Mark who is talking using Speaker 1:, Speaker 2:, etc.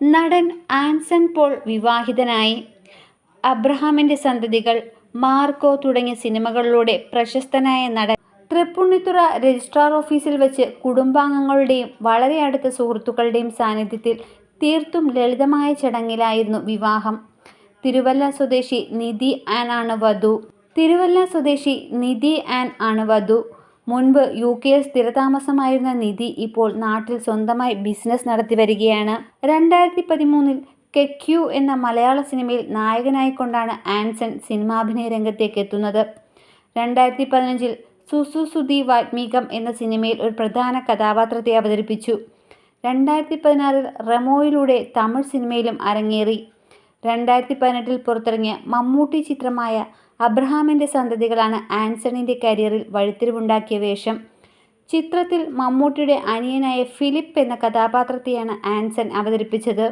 Speaker 1: നടൻ ആൻസൺ പോൾ വിവാഹിതനായി. അബ്രഹാമിന്റെ സന്തതികൾ മാർക്കോ തുടങ്ങിയ സിനിമകളിലൂടെ പ്രശസ്തനായ നടൻ. തൃപ്പുണ്ണിത്തുറ രജിസ്ട്രാർ ഓഫീസിൽ വെച്ച് കുടുംബാംഗങ്ങളുടെയും വളരെ അടുത്ത സുഹൃത്തുക്കളുടെയും സാന്നിധ്യത്തിൽ തീർത്തും ലളിതമായ ചടങ്ങിലായിരുന്നു വിവാഹം. തിരുവല്ല സ്വദേശി നിധി ആൻ ആണ് വധു. തിരുവല്ല സ്വദേശി നിധി ആൻ ആണ് വധു. മുൻപ് യു കെയിൽ സ്ഥിരതാമസമായിരുന്ന നിധി ഇപ്പോൾ നാട്ടിൽ സ്വന്തമായി ബിസിനസ് നടത്തി വരികയാണ്. രണ്ടായിരത്തി പതിമൂന്നിൽ കെക്യു എന്ന മലയാള സിനിമയിൽ നായകനായിക്കൊണ്ടാണ് ആൻസൺ സിനിമാഭിനയ രംഗത്തേക്ക് എത്തുന്നത്. രണ്ടായിരത്തി പതിനഞ്ചിൽ സുസു സുധി വാത്മീകം എന്ന സിനിമയിൽ ഒരു പ്രധാന കഥാപാത്രത്തെ അവതരിപ്പിച്ചു. രണ്ടായിരത്തി പതിനാറിൽ റെമോയിലൂടെ തമിഴ് സിനിമയിലും അരങ്ങേറി. രണ്ടായിരത്തി പതിനെട്ടിൽ പുറത്തിറങ്ങിയ മമ്മൂട്ടി ചിത്രമായ അബ്രഹാമിന്റെ സന്തതികളാണ് ആൻസണിന്റെ കരിയറിൽ വഴിത്തിരിവുണ്ടാക്കിയ വേഷം. ചിത്രത്തിൽ മമ്മൂട്ടിയുടെ അനിയനായ ഫിലിപ്പ് എന്ന കഥാപാത്രത്തെയാണ് ആൻസൺ അവതരിപ്പിച്ചത്.